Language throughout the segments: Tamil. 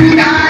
Yeah.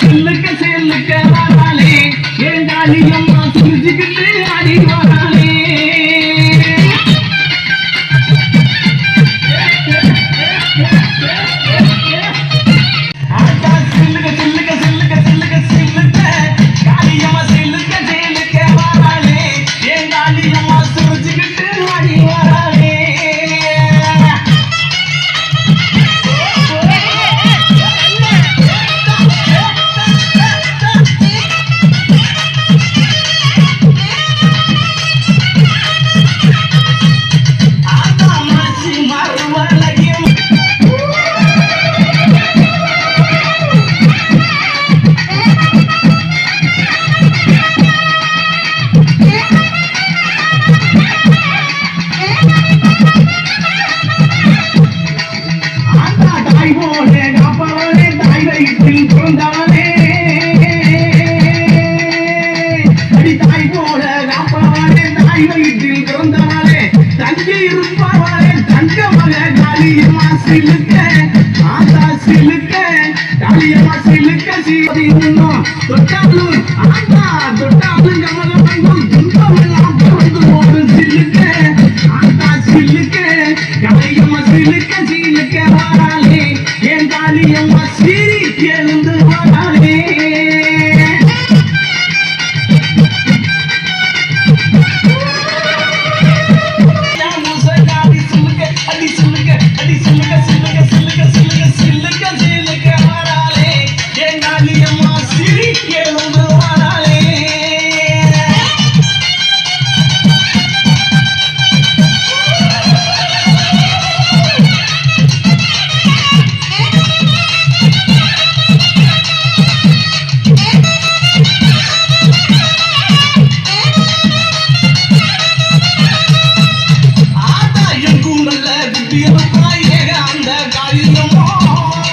சில்லுக்க செல்லுக்க வாழாலே ஏன் காலியம்மா சுருஜிக்கு like தொட்டாலும் ஆட்டா தொட்டாலும் கமலம் wall.